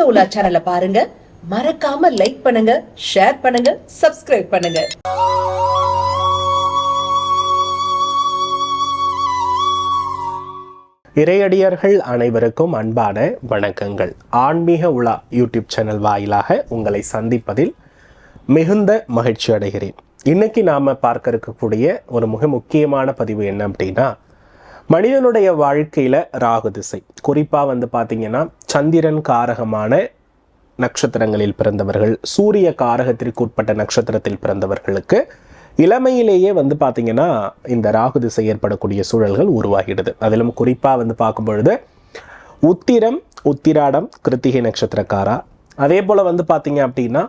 ஆன்மீக உலா சேனலை பாருங்க. மறக்காம லைக் பண்ணுங்க ஷேர் பண்ணுங்க சப்ஸ்கிரைப் பண்ணுங்க. இறையடியர்கள் அனைவருக்கும் அன்பான வணக்கங்கள். ஆன்மீக உலா யூடியூப் சேனல் வாயிலாக உங்களை சந்திப்பதில் மிகுந்த மகிழ்ச்சி அடைகிறேன். இன்னைக்கு நாம பார்க்க இருக்கக்கூடிய ஒரு மிக முக்கியமான பதிவு என்ன அப்படின்னா மனிதனுடைய வாழ்க்கையில ராகு திசை. குறிப்பாக வந்து பார்த்தீங்கன்னா சந்திரன் காரகமான நட்சத்திரங்களில் பிறந்தவர்கள் சூரிய காரகத்திற்கு உட்பட்ட நட்சத்திரத்தில் பிறந்தவர்களுக்கு இளமையிலேயே வந்து பார்த்தீங்கன்னா இந்த ராகு திசை ஏற்படக்கூடிய சூழல்கள் உருவாகிடுது. அதிலும் குறிப்பாக வந்து பார்க்கும் பொழுது உத்திரம் உத்திராடம் கிருத்திகை நட்சத்திரக்காரா. அதே போல் வந்து பார்த்தீங்க அப்படின்னா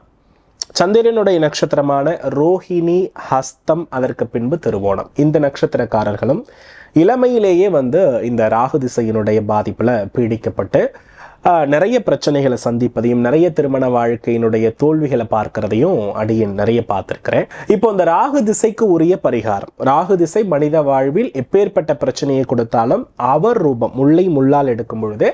சந்திரனுடைய நட்சத்திரமான ரோஹிணி ஹஸ்தம் அதற்கு பின்பு திருவோணம். இந்த நட்சத்திரக்காரர்களும் இளமையிலேயே வந்து இந்த ராகு திசையினுடைய பாதிப்பில் பீடிக்கப்பட்டு நிறைய பிரச்சனைகளை சந்திப்பதையும் நிறைய திருமண வாழ்க்கையினுடைய தோல்விகளை பார்க்கறதையும் அடியேன் நிறைய பார்த்துருக்கிறேன். இப்போ இந்த ராகு திசைக்கு உரிய பரிகாரம். ராகு திசை மனித வாழ்வில் எப்பேற்பட்ட பிரச்சனையை கொடுத்தாலும் அவர் ரூபம் முல்லை முள்ளால் எடுக்கும் பொழுது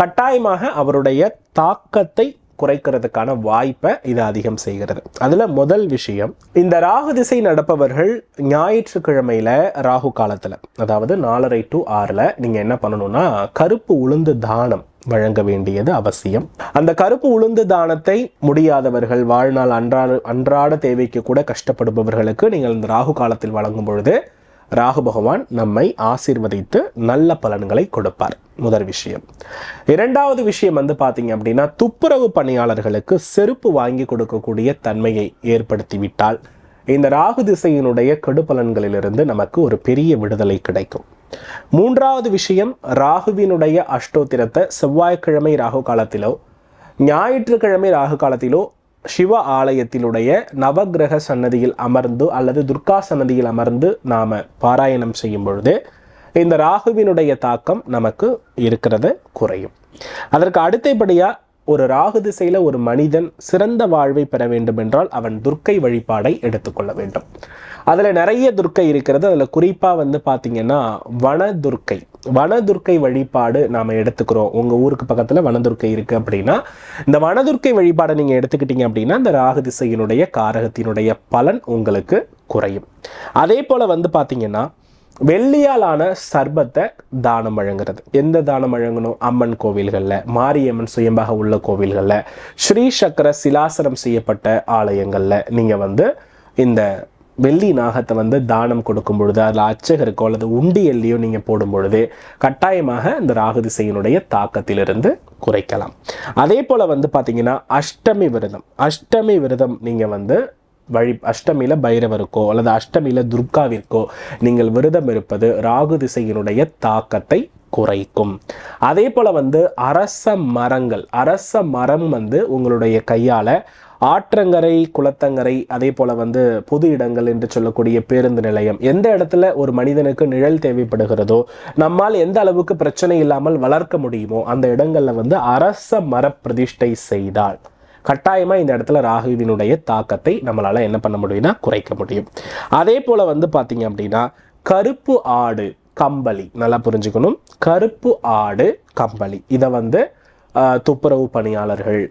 கட்டாயமாக அவருடைய தாக்கத்தை குறைக்கிறதுக்கான வாய்ப்பை இது அதிகம் செய்கிறது. அதில் முதல் விஷயம் இந்த ராகு திசை நடப்பவர்கள் ஞாயிற்றுக்கிழமையில் ராகு காலத்தில் அதாவது நாலரை டு ஆறில் நீங்கள் என்ன பண்ணணும்னா கருப்பு உளுந்து தானம் வழங்க வேண்டியது அவசியம். அந்த கருப்பு உளுந்து தானத்தை முடியாதவர்கள் வாழ்நாள் அன்றாட அன்றாட தேவைக்கு கூட கஷ்டப்படுபவர்களுக்கு நீங்கள் இந்த ராகு காலத்தில் வழங்கும் பொழுது ராகு பகவான் நம்மை ஆசீர்வதித்து நல்ல பலன்களை கொடுப்பார். முதல் விஷயம். இரண்டாவது விஷயம் வந்து பார்த்தீங்க அப்படின்னா துப்புரவு பணியாளர்களுக்கு செருப்பு வாங்கி கொடுக்கக்கூடிய தன்மையை ஏற்படுத்தி விட்டால் இந்த ராகு திசையினுடைய கெடுபலன்களிலிருந்து நமக்கு ஒரு பெரிய விடுதலை கிடைக்கும். மூன்றாவது விஷயம் ராகுவினுடைய அஷ்டோத்திரத்தை செவ்வாய்க்கிழமை ராகு காலத்திலோ ஞாயிற்றுக்கிழமை ராகு காலத்திலோ சிவ ஆலயத்தினுடைய நவக்கிரக சன்னதியில் அமர்ந்து அல்லது துர்கா சன்னதியில் அமர்ந்து நாம் பாராயணம் செய்யும் பொழுது இந்த ராகுவினுடைய தாக்கம் நமக்கு இருக்கிறது குறையும். அதற்கு அடுத்தபடியாக ஒரு ராகு திசையில் ஒரு மனிதன் சிறந்த வாழ்வை பெற வேண்டும் என்றால் அவன் துர்க்கை வழிபாடை எடுத்துக்கொள்ள வேண்டும். அதில் நிறைய துர்க்கை இருக்கிறது. அதில் குறிப்பாக வந்து பார்த்திங்கன்னா வனதுர்க்கை வனதுர்க்கை வழிபாடு நாம் எடுத்துக்கிறோம். உங்கள் ஊருக்கு பக்கத்தில் வனதுர்க்கை இருக்குது அப்படின்னா இந்த வனதுர்க்கை வழிபாடை நீங்கள் எடுத்துக்கிட்டீங்க அப்படின்னா இந்த ராகு திசையினுடைய காரகத்தினுடைய பலன் உங்களுக்கு குறையும். அதே போல் வந்து பார்த்தீங்கன்னா வெள்ளியாலான சர்பத்தை தானம் வழங்குறது. எந்த தானம் வழங்கணும்? அம்மன் கோவில்களில் மாரியம்மன் சுயம்பாக உள்ள கோவில்களில் ஸ்ரீ சக்கர சிலாசனம் செய்யப்பட்ட ஆலயங்களில் நீங்கள் வந்து இந்த வெள்ளி நாகத்தை வந்து தானம் கொடுக்கும் பொழுது அதில் அச்சகருக்கோ அல்லது உண்டியல்லையோ நீங்கள் போடும் பொழுது கட்டாயமாக இந்த ராகு திசையினுடைய தாக்கத்திலிருந்து குறைக்கலாம். அதே போல் வந்து பார்த்தீங்கன்னா அஷ்டமி விரதம். அஷ்டமி விரதம் நீங்கள் வந்து வழி அஷ்டமியில பைரவருக்கோ அல்லது அஷ்டமியில் துர்காவிற்கோ நீங்கள் விரதம் இருப்பது ராகு திசையினுடைய தாக்கத்தை குறைக்கும். அதே போல் வந்து அரச மரங்கள் அரச மரம் வந்து உங்களுடைய கையால் ஆற்றங்கரை குளத்தங்கரை அதே போல் வந்து பொது இடங்கள் என்று சொல்லக்கூடிய பேருந்து நிலையம் எந்த இடத்துல ஒரு மனிதனுக்கு நிழல் தேவைப்படுகிறதோ நம்மால் எந்த அளவுக்கு பிரச்சனை இல்லாமல் வளர்க்க முடியுமோ அந்த இடங்களில் வந்து அரச மர பிரதிஷ்டை செய்தால். கட்டாயமாக இந்த இடத்துல ராகுவினுடைய தாக்கத்தை நம்மளால் என்ன பண்ண முடியும்னா குறைக்க முடியும். அதே போல் வந்து பார்த்தீங்க அப்படின்னா கருப்பு ஆடு கம்பளி. நல்லா புரிஞ்சுக்கணும். கருப்பு ஆடு கம்பளி. இதை வந்து துப்புரவு பணியாளர்கள்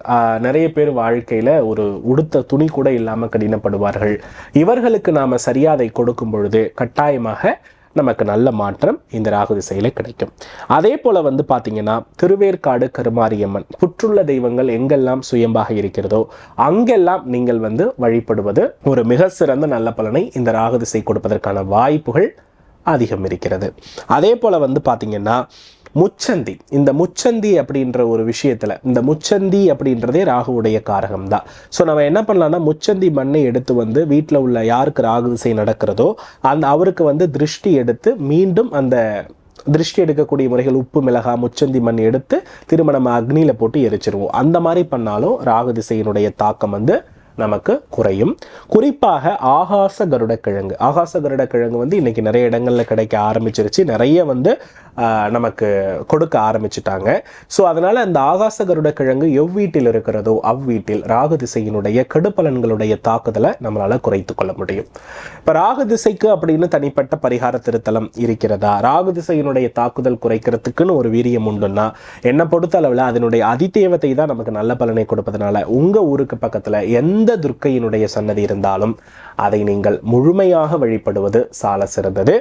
நிறைய பேர் வாழ்க்கையில் ஒரு உடுத்த துணி கூட இல்லாமல் கடினப்படுவார்கள். இவர்களுக்கு நாம் சரியாதை கொடுக்கும் பொழுது கட்டாயமாக நமக்கு நல்ல மாற்றம் இந்த ராகு திசையில் கிடைக்கும். அதே போல் வந்து பார்த்தீங்கன்னா திருவேற்காடு கருமாரியம்மன் புற்றுள்ள தெய்வங்கள் எங்கெல்லாம் சுயம்பாக இருக்கிறதோ அங்கெல்லாம் நீங்கள் வந்து வழிபடுவது ஒரு மிக சிறந்த நல்ல பலனை இந்த ராகு திசை கொடுப்பதற்கான வாய்ப்புகள் அதிகம் இருக்கிறது. அதே போல வந்து பார்த்தீங்கன்னா முச்சந்தி. இந்த முச்சந்தி அப்படின்ற ஒரு விஷயத்தில் இந்த முச்சந்தி அப்படின்றதே ராகுவுடைய காரகம் தான் ஸோ நம்ம என்ன பண்ணலாம்னா முச்சந்தி மண்ணை எடுத்து வந்து வீட்டில் உள்ள யாருக்கு ராகு திசை நடக்கிறதோ அந்த அவருக்கு வந்து திருஷ்டி எடுத்து மீண்டும் அந்த திருஷ்டி எடுக்கக்கூடிய முறைகள் உப்பு மிளகா முச்சந்தி மண் எடுத்து திரும்ப நம்ம அக்னியில் போட்டு எரிச்சிருவோம். அந்த மாதிரி பண்ணாலும் ராகு திசையினுடைய தாக்கம் வந்து நமக்கு குறையும். குறிப்பாக ஆகாச கருடக்கிழங்கு. ஆகாச கருடக்கிழங்கு வந்து இன்னைக்கு நிறைய இடங்களில் கிடைக்க ஆரம்பிச்சிருச்சு. நிறைய வந்து நமக்கு கொடுக்க ஆரம்பிச்சிட்டாங்க. ஸோ அதனால் அந்த ஆகாச கருடக்கிழங்கு எவ்வீட்டில் இருக்கிறதோ அவ்வீட்டில் ராகு திசையினுடைய கெடுபலன்களுடைய தாக்குதலை நம்மளால் குறைத்து கொள்ள முடியும். இப்போ ராகு திசைக்கு அப்படின்னு தனிப்பட்ட பரிகார திருத்தலம் இருக்கிறதா? ராகு திசையினுடைய தாக்குதல் குறைக்கிறதுக்குன்னு ஒரு வீரியம் உண்டுன்னா என்னை பொறுத்த அளவில் அதனுடைய அதிதேவத்தை தான் நமக்கு நல்ல பலனை கொடுப்பதனால உங்கள் ஊருக்கு பக்கத்தில் எந்த எந்த துர்க்கையினுடைய சன்னதி இருந்தாலும் அதை நீங்கள் முழுமையாக வழிபடுவது சால சிறந்தது.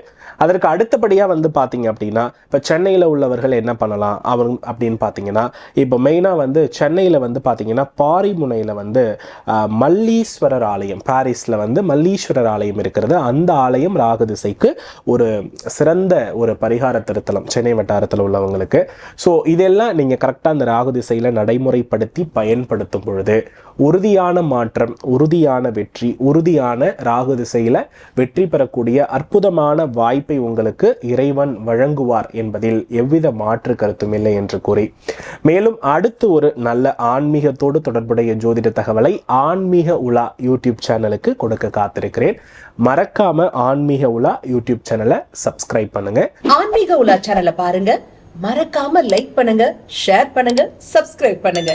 அதற்கு அடுத்தபடியாக வந்து பார்த்தீங்க அப்படின்னா இப்போ சென்னையில் உள்ளவர்கள் என்ன பண்ணலாம் அவங்க அப்படின்னு பார்த்தீங்கன்னா இப்போ மெயினாக வந்து சென்னையில் வந்து பார்த்தீங்கன்னா பாரிமுனையில் வந்து மல்லீஸ்வரர் ஆலயம் பாரிஸில் வந்து மல்லீஸ்வரர் ஆலயம் இருக்கிறது. அந்த ஆலயம் ராகு திசைக்கு ஒரு சிறந்த ஒரு பரிகார திருத்தலம் சென்னை வட்டாரத்தில் உள்ளவங்களுக்கு. ஸோ இதெல்லாம் நீங்கள் கரெக்டாக அந்த ராகு திசையில் நடைமுறைப்படுத்தி பயன்படுத்தும் பொழுது உறுதியான மாற்றம் மாற்றம் உறுதியான வெற்றி உறுதியான ராகு திசையில் வெற்றி பெறக்கூடிய அற்புதமான வாய்ப்பை உங்களுக்கு இறைவன் வழங்குவார் என்பதில் எவ்வித மாற்று கருத்தும் இல்லை என்று கூறி. மேலும் அடுத்து ஒரு நல்ல ஆன்மீகத்தோடு தொடர்புடைய ஜோதிட தகவலை ஆன்மீக உலா யூடியூப் சேனலுக்கு கொடுக்க காத்திருக்கிறேன். மறக்காம ஆன்மீக உலா யூடியூப் சேனலை சப்ஸ்கிரைப் பண்ணுங்க. ஆன்மீக உலா சேனலை பாருங்க. மறக்காம லைக் பண்ணுங்க ஷேர் பண்ணுங்க சப்ஸ்கிரைப் பண்ணுங்க.